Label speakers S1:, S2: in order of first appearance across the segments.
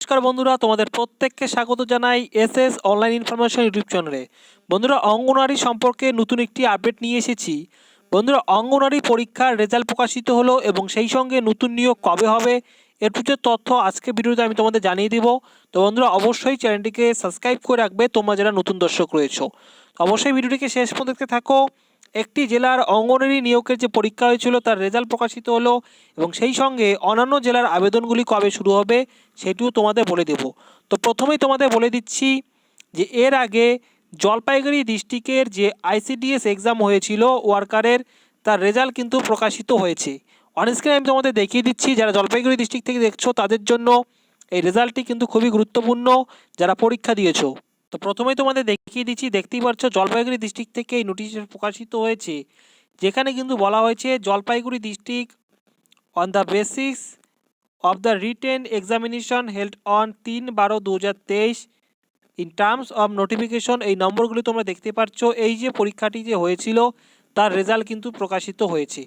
S1: নমস্কার বন্ধুরা, তোমাদের প্রত্যেককে স্বাগত জানাই S S online information YouTube চ্যানেলে। বন্ধুরা, অঙ্গনওয়াড়ি সম্পর্কে নতুন একটি আপডেট নিয়ে এসেছি। বন্ধুরা, অঙ্গনওয়াড়ি পরীক্ষার রেজাল্ট প্রকাশিত হলো এবং সেই সঙ্গে নতুন নিয়োগ কবে হবে, এর প্রচুর তথ্য আজকে ভিডিওতে আমি তোমাদের জানিয়ে দিব। তো বন্ধুরা, অবশ্যই চ্যানেলটিকে সাবস্ক্রাইব করে রাখবে, তোমরা যারা নতুন দর্শক রয়েছো। অবশ্যই ভিডিওটিকে শেষ পর্যন্ত দেখতে থাকো। একটি জেলার অঙ্গনওয়াড়ি নিয়োগের যে পরীক্ষা হয়েছিল, তার রেজাল্ট প্রকাশিত হলো এবং সেই সঙ্গে অন্যান্য জেলার আবেদনগুলি কবে শুরু হবে সেটিও তোমাদের বলে দেব। তো প্রথমেই তোমাদের বলে দিচ্ছি যে এর আগে জলপাইগুড়ি ডিস্ট্রিক্টের যে আইসিডিএস এক্সাম হয়েছিল, ওয়ার্কারের তার রেজাল্ট কিন্তু প্রকাশিত হয়েছে। অনস্ক্রিনে আমি তোমাদের দেখিয়ে দিচ্ছি, যারা জলপাইগুড়ি ডিস্ট্রিক্ট থেকে দেখছ, তাদের জন্য এই রেজাল্টটি কিন্তু খুবই গুরুত্বপূর্ণ, যারা পরীক্ষা দিয়েছ। তো প্রথমেই তোমাদের দেখিয়ে দিচ্ছি, দেখতেই পাচ্ছ জলপাইগুড়ি ডিস্ট্রিক্ট থেকে এই নোটিশ প্রকাশিত হয়েছে, যেখানে কিন্তু বলা হয়েছে Jalpaiguri district on the basis written examination held on তিন বারো দু হাজার তেইশ. ইন টার্মস অফ নোটিফিকেশন এই নম্বরগুলি তোমরা দেখতে পাচ্ছ। এই যে পরীক্ষাটি যে হয়েছিল, তার রেজাল্ট কিন্তু প্রকাশিত হয়েছে।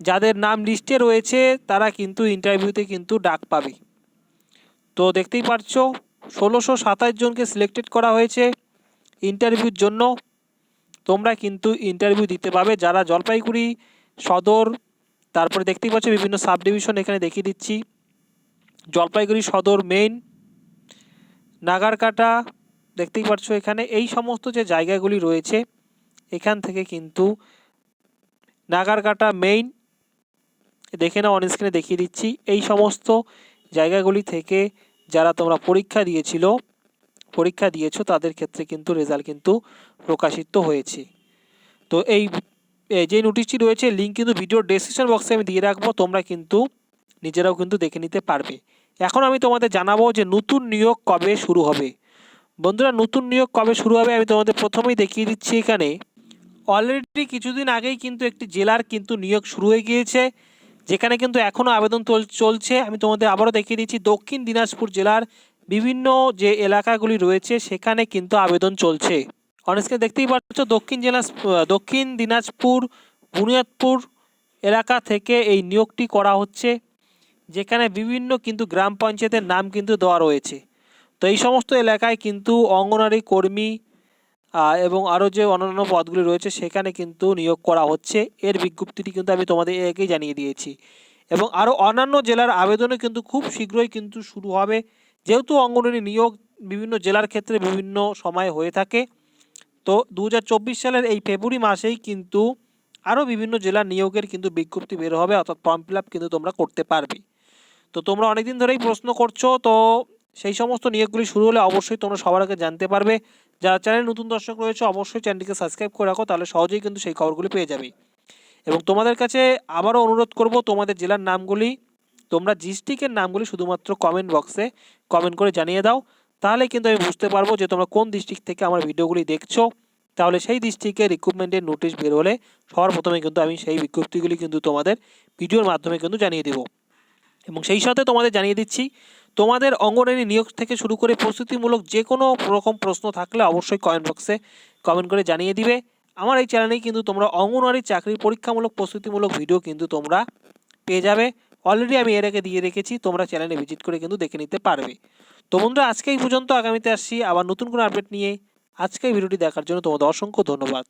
S1: যাদের নাম লিস্টে রয়েছে, তারা কিন্তু ইন্টারভিউতে কিন্তু ডাক পাবে। তো দেখতেই পাচ্ছ, ষোলোশো সাতাশ জনকে সিলেক্টেড করা হয়েছে ইন্টারভিউর জন্য। তোমরা কিন্তু ইন্টারভিউ দিতে পাবে যারা জলপাইগুড়ি সদর তারপরে দেখতেই পাচ্ছ বিভিন্ন সাব ডিভিশন এখানে দেখিয়ে দিচ্ছি। জলপাইগুড়ি সদর মেইন নাগারকাটা, দেখতেই পাচ্ছ এখানে এই সমস্ত যে জায়গাগুলি রয়েছে, এখান থেকে কিন্তু নাগারকাটা মেইন দেখে না অন স্ক্রিনে দেখিয়ে দিচ্ছি। এই সমস্ত জায়গাগুলি থেকে যারা তোমরা পরীক্ষা দিয়েছিল, পরীক্ষা দিয়েছ তাদের ক্ষেত্রে কিন্তু রেজাল্ট কিন্তু প্রকাশিত হয়েছে। তো এই এই যে নোটিশটি রয়েছে লিঙ্ক কিন্তু ভিডিওর ডেসক্রিপশন বক্সে আমি দিয়ে রাখব, তোমরা কিন্তু নিজেরাও কিন্তু দেখে নিতে পারবে। এখন আমি তোমাদের জানাব যে নতুন নিয়োগ কবে শুরু হবে। বন্ধুরা, নতুন নিয়োগ কবে শুরু হবে আমি তোমাদের প্রথমেই দেখিয়ে দিচ্ছি এখানে। অলরেডি কিছুদিন আগেই কিন্তু একটি জেলার কিন্তু নিয়োগ শুরু হয়ে গিয়েছে, যেখানে কিন্তু এখনও আবেদন চলছে। আমি তোমাদের আবারও দেখিয়ে দিচ্ছি, দক্ষিণ দিনাজপুর জেলার বিভিন্ন যে এলাকাগুলি রয়েছে, সেখানে কিন্তু আবেদন চলছে। অনেকে দেখতেই পাচ্ছ দক্ষিণ জেলা দক্ষিণ দিনাজপুর, বুনিয়াদপুর এলাকা থেকে এই নিয়োগটি করা হচ্ছে, যেখানে বিভিন্ন কিন্তু গ্রাম পঞ্চায়েতের নাম কিন্তু দেওয়া রয়েছে। তো এই সমস্ত এলাকায় কিন্তু অঙ্গনারী কর্মী এবং আরও যে অন্যান্য পদগুলি রয়েছে, সেখানে কিন্তু নিয়োগ করা হচ্ছে। এর বিজ্ঞপ্তিটি কিন্তু আমি তোমাদের আগেই জানিয়ে দিয়েছি। এবং আরও অন্যান্য জেলার আবেদনও কিন্তু খুব শীঘ্রই কিন্তু শুরু হবে। যেহেতু অঙ্গনওয়াড়ি নিয়োগ বিভিন্ন জেলার ক্ষেত্রে বিভিন্ন সময় হয়ে থাকে তো দু হাজার চব্বিশ সালের এই ফেব্রুয়ারি মাসেই কিন্তু আরও বিভিন্ন জেলার নিয়োগের কিন্তু বিজ্ঞপ্তি বের হবে, অর্থাৎ ফর্ম ফিল কিন্তু তোমরা করতে পারবে। তো তোমরা অনেকদিন ধরেই প্রশ্ন করছ, তো সেই সমস্ত নিয়োগগুলি শুরু হলে অবশ্যই তোমরা সবার আগে জানতে পারবে। যারা চ্যানেল নতুন দর্শক রয়েছে, অবশ্যই চ্যানেলটিকে সাবস্ক্রাইব করে রাখো, তাহলে সহজেই কিন্তু সেই খবরগুলি পেয়ে যাবে। এবং তোমাদের কাছে আবারও অনুরোধ করব, তোমাদের জেলার নামগুলি, তোমরা ডিস্ট্রিক্টের নামগুলি শুধুমাত্র কমেন্ট বক্সে কমেন্ট করে জানিয়ে দাও। তাহলে কিন্তু আমি বুঝতে পারব যে তোমরা কোন ডিস্ট্রিক্ট থেকে আমার ভিডিওগুলি দেখছ। তাহলে সেই ডিস্ট্রিক্টের রিক্রুটমেন্টের নোটিশ বের হলে সবার প্রথমে কিন্তু আমি সেই বিজ্ঞপ্তিগুলি কিন্তু তোমাদের ভিডিওর মাধ্যমে কিন্তু জানিয়ে দেবো। এবং সেই সাথে তোমাদের জানিয়ে দিচ্ছি, তোমাদের অঙ্গনারী নিয়োগ থেকে শুরু করে প্রস্তুতিমূলক যে কোনো রকম প্রশ্ন থাকলে অবশ্যই কমেন্ট বক্সে কমেন্ট করে জানিয়ে দিবে। আমার এই চ্যানেলেই কিন্তু তোমরা অঙ্গনওয়াড়ি চাকরির পরীক্ষামূলক প্রস্তুতিমূলক ভিডিও কিন্তু তোমরা পেয়ে যাবে। অলরেডি আমি এর আগে দিয়ে রেখেছি, তোমরা চ্যানেলে ভিজিট করে কিন্তু দেখে নিতে পারবে। তো বন্ধুরা আজকে এই পর্যন্ত। আগামীতে আসছি আবার নতুন কোনো আপডেট নিয়ে। আজকে ভিডিওটি দেখার জন্য তোমাদের অসংখ্য ধন্যবাদ।